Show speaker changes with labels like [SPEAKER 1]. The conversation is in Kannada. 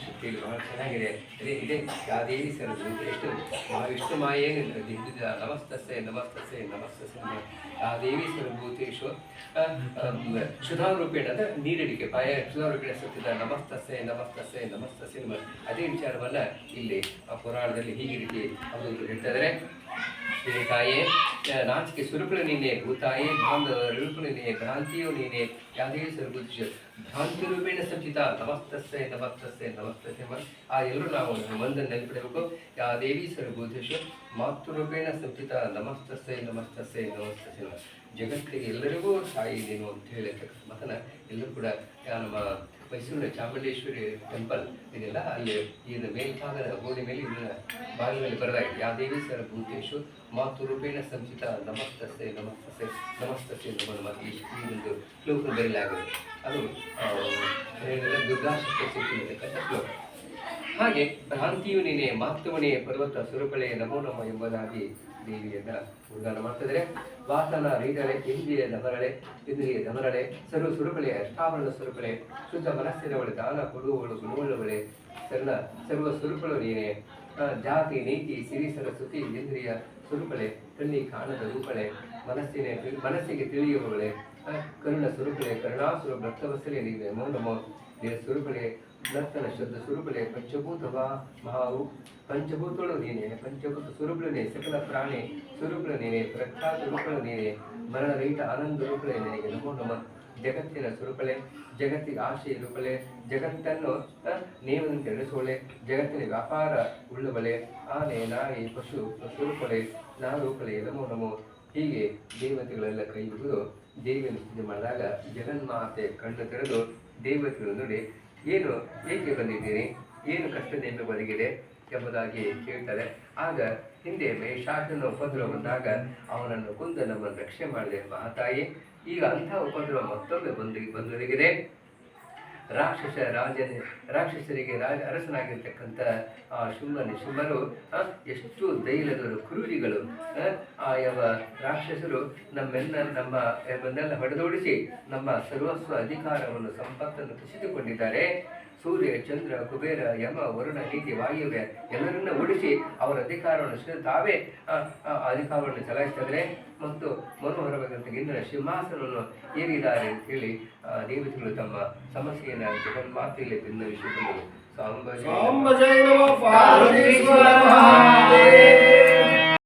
[SPEAKER 1] ಶಕ್ತಿಯಲ್ಲಿ ಬಹಳ ಚೆನ್ನಾಗಿದೆ. ಅದೇ ಇದೆ ಯಾದೇವಿ ಸರಸ್ವತಿ ಎಷ್ಟು ಆ ಮಾಯೇನು ದಿಗ್ಗಜ ನಮಸ್ತಸ್ಸೆ ನಮಸ್ತಸ್ಸೆ ನಮಸ್ತಸ್ಸೆ ಯಾದೇವಿ ಆ, ಸುಧಾರೂಪೇಣ ಅಂದರೆ ನೀರಡಿಕೆ ಪಾಯ ಸುಧಾರೂಪೇಣ ಸತ್ಯದ ನಮಸ್ತಸ್ಸೆ ನಮಸ್ತಸ್ಸೆ ನಮಸ್ತಸ್ಸೆ ಅದೇ ವಿಚಾರವನ್ನ ಇಲ್ಲಿ ಆ ಪುರಾಣದಲ್ಲಿ ಹೀಗೆ ರೀತಿ ಅವರು ಹೇಳ್ತಿದ್ದಾರೆ ತಾಯೇ ನಾಚಿಕೆ ಸ್ವರೂಪಳು ನೀನೆ, ಭೂತಾಯೇ ಭಾಂಗ ರೂಪಳು ನೀನೆ, ಭ್ರಾಂತಿಯು ನೀನೆ ಯಾವುದೇ ಸ್ವರೂಪ ಭ್ರಾಂತಿ ರೂಪೇಣ ಸಂಚಿತ ನಮಸ್ತಸ್ಸೆ ನಮಸ್ತಸ್ಸೆ ಎಂಬ ಆ ಎಲ್ಲರೂ ನಾವು ಒಂದನ್ನು ನೆನಪಿಡಬೇಕು. ಯಾ ದೇವಿ ಸರ್ವಭೂತೇಶು ಮಾತೃರೂಪೇಣ ಸಂಚಿತ ನಮಸ್ತಸ್ಸೆ ನಮಸ್ತಸ್ಸೆ ಎಂಬ. ಜಗತ್ತಿಗೆ ಎಲ್ಲರಿಗೂ ತಾಯಿ ನೀನು ಅಂತ ಹೇಳಿರ್ತಕ್ಕಂಥ ಮಾತನ್ನ ಎಲ್ಲರೂ ಕೂಡ ನಮ್ಮ ಮೈಸೂರಿನ ಚಾಮುಂಡೇಶ್ವರಿ ಟೆಂಪಲ್ ಇದೆಲ್ಲ ಅಲ್ಲಿ ಇದರ ಮೇಲ್ಭಾಗದ ಗೋಡೆ ಮೇಲೆ ಇದನ್ನ ಬಾಗಿಲಲ್ಲಿ ಬರಲಾಗಿದೆ ಯಾ ದೇವಿ ಸರ ಭೂತೇಶು ಮಾತು ರೂಪೇಣ ಸಂಚಿತ ನಮಸ್ತಸೆ ನಮಸ್ತಸೆ ನಮಸ್ತಸೆ ನಮ್ಮ ಮಾತು ಈ ಈ ಒಂದು ಶ್ಲೋಕ ಬರೆಯಲಾಗಿದೆ ಅದು ಆ, ಹೇಳಿದ್ರೆ ದುರ್ಗಾ ಶಕ್ತಿ ಸಿಕ್ಕಿರತಕ್ಕಂಥ ಶ್ಲೋಕ. ಹಾಗೆ ಭ್ರಾಂತಿಯು ನೀನೆ ಮಾತೃಮಣೆ ಪರ್ವತ ಸುರುಕಳೆ ನಮೋ ನಮ ಎಂಬುದಾಗಿ ದೇವಿಯನ್ನ ಉದ್ಗಾರ ಮಾಡ್ತಿದ್ರೆ ವಾಸನ ರೀಡಳೆ ಇಂದ್ರಿಯ ದಮರಳೆ ಇಂದ್ರಿಯ ದಮರಳೆ ಸರ್ವ ಸುರುಕಳೆ, ಅಷ್ಟಾವರಣ ಸುರುಪಳೆ ಶುದ್ಧ ಮನಸ್ಸಿನವಳೆ ದಾನ ಕೊಡುವವಳು, ಗುಣವುಳ್ಳವಳೆ ಸರ್ಣ ಸರ್ವ ಸುರುಕಳು ನೀನೆ. ಜಾತಿ, ನೀತಿ, ಸಿರಿ, ಸರಸ್ವತಿ, ಇಂದ್ರಿಯ ಸುರುಕಳೆ, ಕಣ್ಣಿ, ಕಾಣದ ರೂಪಳೆ, ಮನಸ್ಸಿನ, ಮನಸ್ಸಿಗೆ ತಿಳಿಯುವವಳೆ ಆ, ಕರುಣಾಸುರ ಭಕ್ತವಸಲೆ ನೀವೆ ಮೌನಮೋ ನಿನ್ನ ಸ್ವರೂಪಳೆ ನರ್ತನ ಶುದ್ಧ ಸ್ವರೂಪಳೆ ಪಂಚಭೂತವಾ ಮಹಾವು. ಪಂಚಭೂತಗಳು ನೀನೆ ಪಂಚಭೂತ ಸ್ವರೂಪಳನೇ ಸಕಲ ಪ್ರಾಣಿ ಸ್ವರೂಪಲ ನೀನೆ ಪ್ರಖ್ಯಾತ ರೂಪಗಳ ನೀನೆ ಮರಣರಹಿತ ಆನಂದ ರೂಪಲೆ ನಿನಗೆ ನಮೋ ನಮ. ಜಗತ್ತಿನ ಸ್ವರೂಪಲೆ ಜಗತ್ತಿಗೆ ಆಶೆ ರೂಪಲೆ ಜಗತ್ತನ್ನು ಆ, ನೇಮದಂತೆ ನಡೆಸುವಳೆ ಜಗತ್ತಿನ ವ್ಯಾಪಾರ ಉಳ್ಳವಳೆ. ಆನೆ ನಾಯಿ ಪಶು ಸ್ವರೂಪಳೆ ನಾ ರೂಪಳೆ ನಮೋ ನಮೋ. ಹೀಗೆ ದೇವತೆಗಳೆಲ್ಲ ಕೈ ಮುಗಿದು ದೇವಿಯನ್ನು ಪೂಜೆ ಮಾಡಿದಾಗ ಜಗನ್ಮಾತೆ ಕಣ್ಣು ತೆರೆದು ದೇವತೆಗಳು ನೋಡಿ, ಏನು, ಏಕೆ ಬಂದಿದ್ದೀರಿ? ಏನು ಕಷ್ಟದಿಂದ ಬದುಕಿದೆ ಎಂಬುದಾಗಿ ಕೇಳ್ತಾರೆ. ಆಗ ಹಿಂದೆ ಮಹಿಷಾಸನ ಉಪದ್ರವ ಬಂದಾಗ ಅವನನ್ನು ಕೊಂದು ನಮ್ಮನ್ನು ರಕ್ಷೆ ಮಾಡಿದೆ ಮಹಾತಾಯಿ ಈಗ ಅಂಥ ಉಪದ್ರವ ಮತ್ತೊಮ್ಮೆ ಬಂದು, ಬಂದೊದಗಿದೆ. ರಾಕ್ಷಸ ರಾಜನ ರಾಕ್ಷಸರಿಗೆ ರಾಜ ಅರಸನಾಗಿರ್ತಕ್ಕಂಥ ಆ ಶುಂಭನ ಶುಂಭರು ಎಷ್ಟು ದೈಲದರು ಕ್ರೂರಿಗಳು ಆ, ಯಾವ ರಾಕ್ಷಸರು ನಮ್ಮೆಲ್ಲ ನಮ್ಮ ನಮ್ಮನ್ನೆಲ್ಲ ಹೊಡೆದೋಡಿಸಿ ನಮ್ಮ ಸರ್ವಸ್ವ ಅಧಿಕಾರವನ್ನು ಸಂಪತ್ತನ್ನು ಕಸಿದುಕೊಂಡಿದ್ದಾರೆ. ಸೂರ್ಯ, ಚಂದ್ರ, ಕುಬೇರ, ಯಮ, ವರುಣ, ನೀತಿ, ವಾಯುವ್ಯ ಎಲ್ಲರನ್ನ ಉಳಿಸಿ ಅವರ ಅಧಿಕಾರವನ್ನು ತಾವೇ ಅಧಿಕಾರವನ್ನು ಚಲಾಯಿಸಿದರೆ ಮತ್ತು ಮನೋಹರವಾದಂಥ ಇಂದ್ರ ಸಿಂಹಾಸನವನ್ನು ಏರಿದ್ದಾರೆ ಅಂತ ಹೇಳಿ ದೇವತೆಗಳು ತಮ್ಮ ಸಮಸ್ಯೆಯನ್ನು ಜಗನ್ಮಾತೆಯಲ್ಲಿ ಭಿನ್ನವಿಸಿಕೊಂಡು ಸಾಂಬ